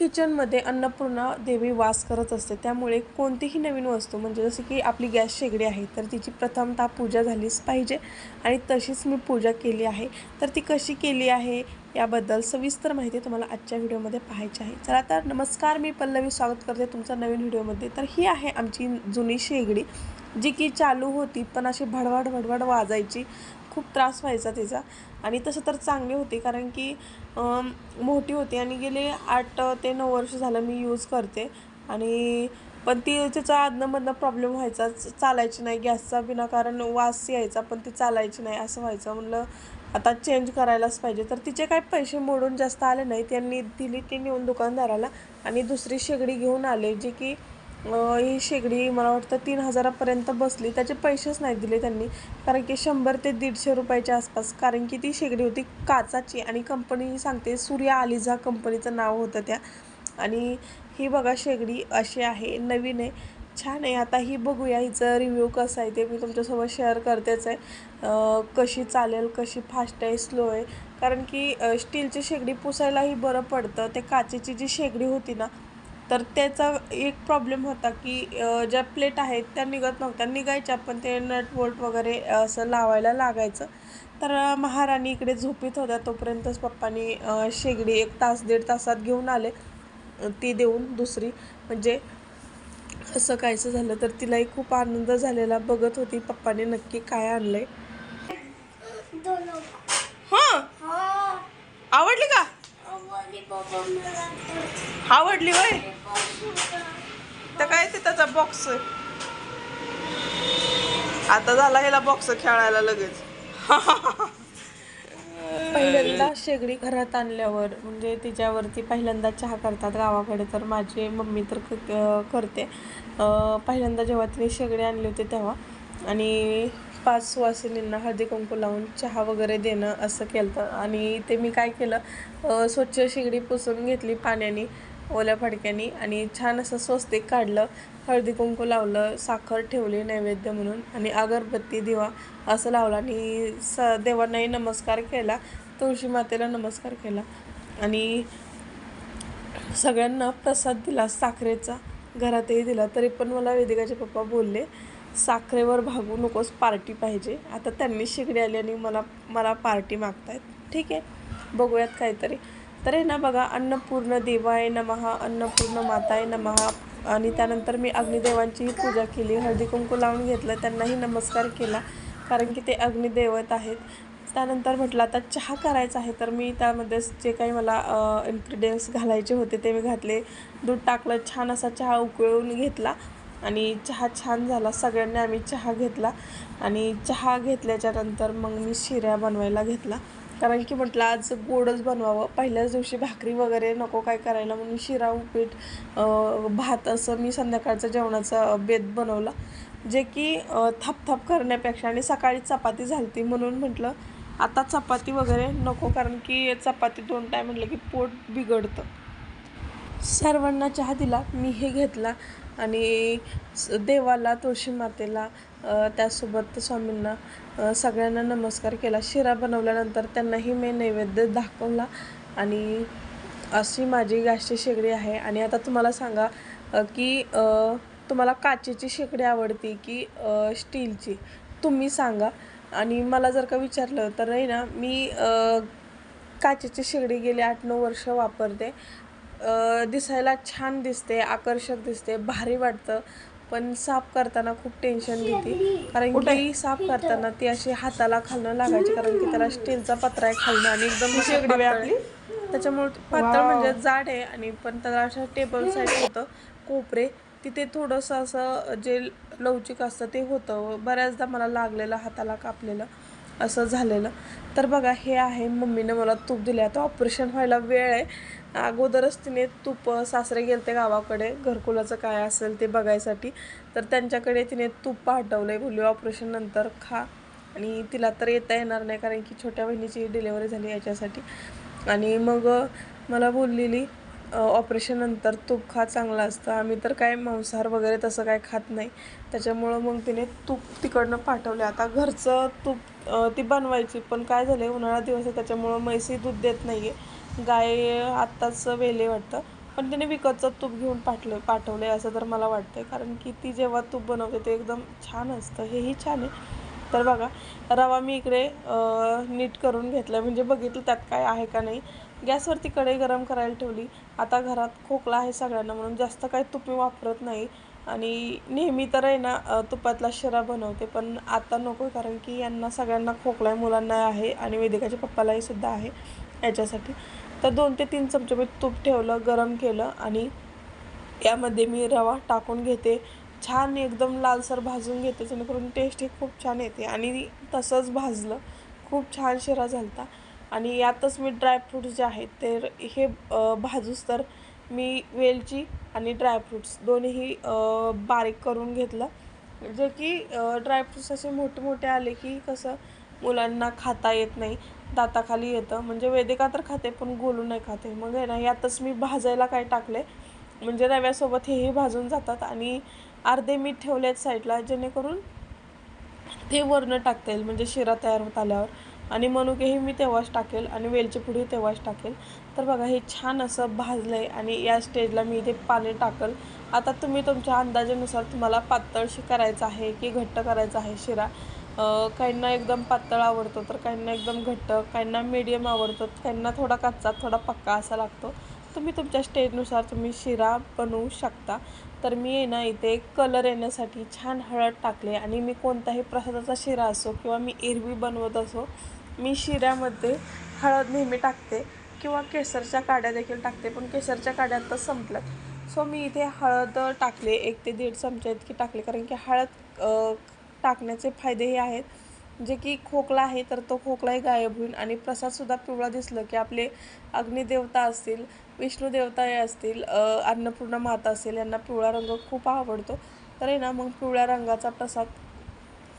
किचनमध्ये अन्नपूर्णा देवी वास करत असते. त्यामुळे कोणतीही नवीन वस्तू म्हणजे जसं की आपली गॅस शेगडी आहे तर तिची प्रथमतः पूजा झालीच पाहिजे. आणि तशीच मी पूजा केली आहे. तर ती कशी केली आहे याबद्दल सविस्तर माहिती तुम्हाला आजच्या व्हिडिओमध्ये पाहायची आहे. चला तर नमस्कार मी पल्लवी स्वागत करते तुमचा नवीन व्हिडिओमध्ये. तर ही आहे आमची जुनी शेगडी जी की चालू होती पण अशी भडवाड भडवाड वाजायची. खूप त्रास व्हायचा तिचा. आणि तसं तर चांगली होती कारण की मोठी होती आणि गेले आठ ते नऊ वर्ष झालं मी यूज करते. आणि पण ती तिचा अधनंमधनं प्रॉब्लेम व्हायचा. चालायची नाही गॅसचा विनाकारण वास यायचा पण ती चालायची नाही असं व्हायचं. म्हणलं आता चेंज करायलाच पाहिजे. तर तिचे काही पैसे मोडून जास्त आले नाही त्यांनी दिली ती नेऊन दुकानदाराला. आणि दुसरी शेगडी घेऊन आले जी की ही शेगडी मला वाटतं तीन हजारापर्यंत बसली. त्याचे पैसेच नाही दिले त्यांनी. कारण की शंभर ते दीडशे रुपयाच्या आसपास. कारण की ती शेगडी होती काचाची आणि कंपनी सांगते सूर्या आलिझा कंपनीचं नाव होतं त्या. आणि ही बघा शेगडी अशी आहे नवीन आहे. छान आहे. आता ही बघूया. हिचं रिव्ह्यू कसं आहे ते मी तुमच्यासोबत शेअर करतेच आहे. कशी चालेल कशी फास्ट आहे स्लो आहे. कारण की स्टीलची शेगडी पुसायलाही बरं पडतं. ते काचेची जी शेगडी होती ना तर त्याचा एक प्रॉब्लेम होता की ज्या प्लेट आहेत त्या निघत नव्हत्या. निघायच्या पण ते नट बोल्ट वगैरे असं लावायला लागायचं. तर महाराणी इकडे झोपीत होत्या. तोपर्यंतच पप्पानी शेगडी एक तास दीड तासात घेऊन आले. ती देऊन दुसरी. म्हणजे असं कायचं झालं तर तिलाही खूप आनंद झालेला बघत होती. पप्पाने नक्की काय आणलंय? हां. आवडली का? आवडली वय तर काय ते त्याचा बॉक्स आता झाला ह्याला बॉक्स खेळायला लगेच. पहिल्यांदा शेगडी घरात आणल्यावर म्हणजे तिच्यावरती पहिल्यांदा चहा करतात गावाकडे तर माझी मम्मी तर क- करते. पहिल्यांदा जेव्हा तिने शेगडी आणली होती तेव्हा आणि पाच सुवासिनींना हळदी कुंकू लावून चहा वगैरे देणं असं केलं आणि ते मी काय केलं स्वच्छ शेगडी पुसून घेतली पाण्याने. ओल्या फडक्यानी आणि छान असं स्वस्तिक काढलं. हळदी कुंकू लावलं साखर ठेवली नैवेद्य म्हणून आणि अगरबत्ती दिवा असं लावलं आणि स देवांनाही नमस्कार केला तुळशी मातेला नमस्कार केला आणि सगळ्यांना प्रसाद दिला साखरेचा. घरातही दिला. तरी पण मला वेदिकाचे पप्पा बोलले साखरेवर भागू नकोस पार्टी पाहिजे. आता त्यांनी शिगडी आली आणि मला मला पार्टी मागतायत. ठीक आहे बघूयात काहीतरी. तर आहे ना बघा अन्नपूर्ण देवाय नमहा अन्नपूर्ण माताय नमहा आणि त्यानंतर मी अग्निदेवांचीही पूजा केली. हळदी कुंकू लावून घेतलं त्यांनाही नमस्कार केला कारण की ते अग्निदेवत आहेत. त्यानंतर म्हटलं आता चहा करायचा आहे. तर मी त्यामध्ये जे काही मला इन्ग्रेडियंट्स घालायचे होते ते मी घातले. दूध टाकलं छान असा चहा उकळून घेतला. आणि चहा छान झाला. सगळ्यांनी आम्ही चहा घेतला. आणि चहा घेतल्याच्यानंतर मग मी शिऱ्या बनवायला घेतला. कारण की म्हटलं आज गोडच बनवावं. पहिल्याच दिवशी भाकरी वगैरे नको काय करायला म्हणून शिरा उपीट भात असं मी संध्याकाळचं जेवणाचा बेत बनवला. जे की अं, थापथाप करण्यापेक्षा आणि सकाळी चपाती झालती म्हणून म्हटलं आता चपाती वगैरे नको कारण की चपाती दोन टाईम म्हटलं की पोट बिघडतं. सर्वांना चहा दिला मी हे घेतला. आणि देवाला तुळशी मातेला त्यासोबत स्वामींना सगळ्यांना नमस्कार केला. शिरा बनवल्यानंतर त्यांनाही मी नैवेद्य दाखवला आणि अशी माझी गॅसची शेगडी आहे. आणि आता तुम्हाला सांगा की तुम्हाला काचेची शेगडी आवडते की स्टीलची? तुम्ही सांगा. आणि मला जर का विचारलं तर आहे ना मी काचेची शेगडी गेली आठ नऊ वर्ष वापरते. दिसायला छान दिसते आकर्षक दिसते भारी वाटतं. पण साफ करताना खूप टेन्शन घेते. कारण की साफ करताना ती अशी हाताला खालणं लागायची. कारण की त्याला स्टीलचा पत्रा आहे खालणं आणि एकदम शेगडी आपली? त्याच्यामुळे पातळ म्हणजे जाड आहे आणि पण त्याला असं टेबल साईड होतं. कोपरे. तिथे थोडंसं असं जे लवचिक असतं ते होतं. बऱ्याचदा मला लागलेलं हाताला कापलेलं. असं झालेलं. तर बघा हे आहे मम्मीने मला तूप दिले आता ऑपरेशन व्हायला वेळ आहे. अगोदरच तिने तूप सासरे गेलते गावाकडे. घरकुलाचं काय असेल ते बघायसाठी. तर त्यांच्याकडे तिने तूप पाठवलं आहे बोलली ऑपरेशन नंतर खा. आणि तिला तर येता येणार नाही कारण की छोट्या बहिणीची डिलेवरी झाली याच्यासाठी. आणि मग मला बोललेली ऑपरेशननंतर तूप खा चांगलं असतं. आम्ही तर काय मांसाहार वगैरे तसं काय खात नाही. त्याच्यामुळं मग तिने तूप तिकडनं पाठवले. आता घरचं तूप ती बनवायची पण काय झालं उन्हाळा दिवस आहे त्याच्यामुळं म्हैसी दूध देत नाही आहे गाय आत्ताच वेले वाटतं पण तिने विकतचं तूप घेऊन पाठलं पाठवलं आहे असं तर मला वाटतं आहे कारण की ती जेव्हा तूप बनवते ते एकदम छान असतं. हेही छान आहे. तर बघा रवा मी इकडे नीट करून घेतला म्हणजे बघितलं त्यात काय आहे का नाही. गॅसवरती कढई गरम करायला ठेवली. आता घरात खोकला आहे सगळ्यांना म्हणून जास्त काही तूप मी वापरत नाही. आणि नेहमी तर आहे ना तुपातला शिरा बनवते पण आता नको कारण की यांना सगळ्यांना खोकला आहे मुलांना आहे आणि वेदिकाच्या पप्पालाही सुद्धा आहे याच्यासाठी. तर दोन ते तीन चमचे मी तूप ठेवलं गरम केलं आणि यामध्ये मी रवा टाकून घेते. छान एकदम लालसर भाजून घेते जेणेकरून टेस्ट ही खूप छान येते. आणि तसंच भाजलं खूप छान शिरा झालता. आणि यातच मी ड्रायफ्रूट्स जे आहेत ते हे भाजूस तर मी वेलची आणि ड्रायफ्रूट्स दोन्हीही बारीक करून घेतलं. जे की ड्रायफ्रूट्स असे मोठे मोठे आले की कसं मुलांना खाता येत नाही दाताखाली येतं. म्हणजे वेदिका तर खाते पण गोलू नाही खाते मग आहे ना यातच मी भाजायला काय टाकले? म्हणजे रव्यासोबत हेही भाजून जातात आणि अर्धे मीठ ठेवले आहेत साईडला जेणेकरून ते वरणं टाकता येईल म्हणजे शिरा तयार होत आल्यावर. आणि मनुकेही मी तेव्हाच टाकेल आणि वेलची पुढे तेव्हाच टाकेल. तर बघा हे छान असं भाजलं आहे आणि या स्टेजला मी इथे पाणी टाकल. आता तुम्ही तुमच्या अंदाजानुसार तुम्हाला पातळशी करायचं आहे की घट्ट करायचं आहे शिरा? काहींना एकदम पातळ आवडतो तर काहींना एकदम घट्ट काहींना मीडियम आवडतो काहींना थोडा कच्चा थोडा पक्का असा लागतो. तुम्ही तुमच्या स्टेजनुसार तुम्ही शिरा बनवू शकता. तर मी आहे ना इथे कलर येण्यासाठी छान हळद टाकले आणि मी कोणताही प्रसादाचा शिरा असो किंवा मी एरवी बनवत असो मी शिऱ्यामध्ये हळद नेहमी टाकते किंवा केसरच्या काड्या देखील टाकते पण केसरच्या काड्या आता संपल्यात. सो मी इथे हळद टाकले एक ते दीड चमचे इतकी टाकले कारण की हळद टाकण्याचे फायदेही आहेत. जे की खोकला आहे तर तो खोकलाही गायब होईल आणि प्रसादसुद्धा पिवळा दिसलं की आपले अग्निदेवता असतील विष्णू देवता हे असतील अन्नपूर्णा माता असेल यांना पिवळा रंग खूप आवडतो. तर आहे ना मग पिवळ्या रंगाचा प्रसाद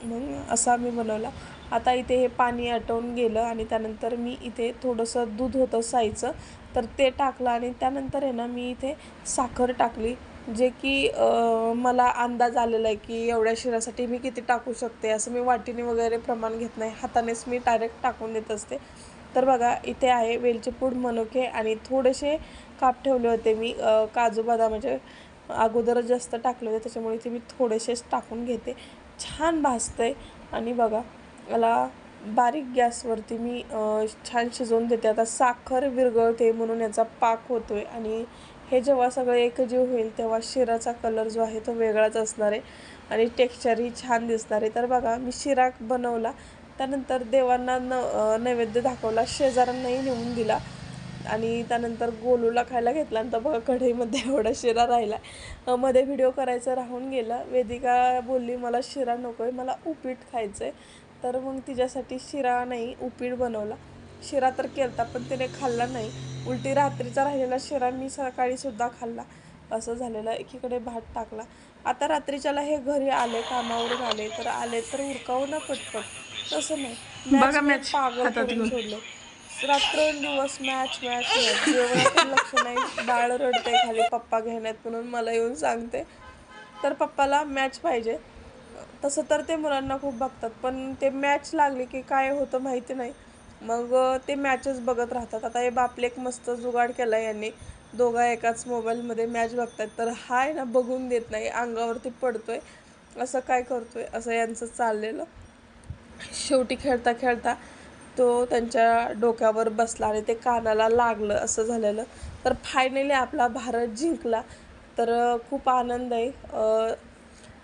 मग असा मी बनवला. आता इथे हे पाणी आटवून गेलं आणि त्यानंतर मी इथे थोडंसं दूध होतं साईचं. तर ते टाकलं आणि त्यानंतर आहे ना मी इथे साखर टाकली जे की मला अंदाज आलेला आहे की एवढ्या शिरासाठी मी किती टाकू शकते असं मी वाटीने वगैरे प्रमाण घेत नाही. हातानेच मी डायरेक्ट टाकून देत असते. तर बघा इथे आहे वेलची पूड मनुके आणि थोडेसे काप ठेवले होते मी. काजू बदामाचे म्हणजे अगोदर जास्त टाकले होते त्याच्यामुळे इथे मी थोडेसेच टाकून घेते. छान भाजतंय. आणि बघा याला बारीक गॅसवरती मी छान शिजवून देते. आता साखर विरघळते म्हणून याचा पाक होतो आहे आणि हे जेव्हा सगळं एकजीव होईल तेव्हा शिराचा कलर जो आहे तो वेगळाच असणार आहे आणि टेक्स्चरही छान दिसणार आहे. तर बघा मी शिरा बनवला त्यानंतर देवांना न नैवेद्य दाखवला शेजाऱ्यांनाही नेऊन दिला आणि त्यानंतर गोलूला खायला घेतला. नंतर बघा कढईमध्ये एवढा शिरा राहिला. मध्ये व्हिडिओ करायचं राहून गेला. वेदिका बोलली मला शिरा नको आहे मला उपीट खायचं आहे तर मग तिच्यासाठी शिरा नाही उपीट बनवला. शिरा तर केलता पण तिने खाल्ला नाही. उलटी रात्रीचा राहिलेला शिरा मी सकाळी सुद्धा खाल्ला. असं झालेलं एकीकडे भात टाकला. आता रात्रीच्याला हे घरी आले कामावरून आले तर आले तर उरकावं ना पटपट. तसं नाही. पागल करून. सोडले. रात्रंदिवस मॅच मॅच मॅच लक्ष नाही बाळ रडते खाली पप्पा घेण्यात म्हणून मला येऊन सांगते. तर पप्पाला मॅच पाहिजे. तसं तर ते मुलांना खूप बघतात पण ते मॅच लागली की काय होतं माहिती नाही. मग ते मॅचच बघत राहतात. आता हे बापले एक मस्त जुगाड केला यांनी. दोघा एकाच मोबाईलमध्ये मॅच बघतात तर हा आहे ना बघून देत नाही. अंगावरती पडतोय. असं काय करतोय? असं यांचं चाललेलं. शेवटी खेळता खेळता तो त्यांच्या डोक्यावर बसला आणि ते कानाला लागलं. असं झालेलं. तर फायनली आपला भारत जिंकला. तर खूप आनंद आहे.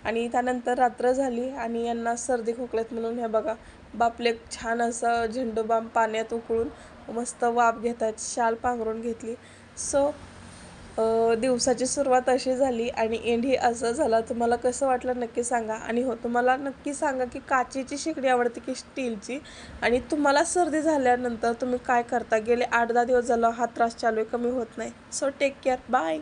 आणि त्यानंतर रात्र झाली आणि यांना सर्दी खोकल्यात म्हणून हे बघा बापले छान असं झेंडूबाम पाण्यात उकळून मस्त वाफ घेत आहेत शाल पांघरून घेतली. सो दिवसाची सुरुवात अशी झाली आणि एंड ही असं झाला. तुम्हाला कसं वाटलं नक्की सांगा. आणि हो तुम्हाला नक्की सांगा की काचेची शेगडी आवडते की स्टीलची? आणि तुम्हाला सर्दी झाल्यानंतर तुम्ही काय करता? गेले आठ दहा दिवस झालं हा त्रास चालू आहे कमी होत नाही. So take care bye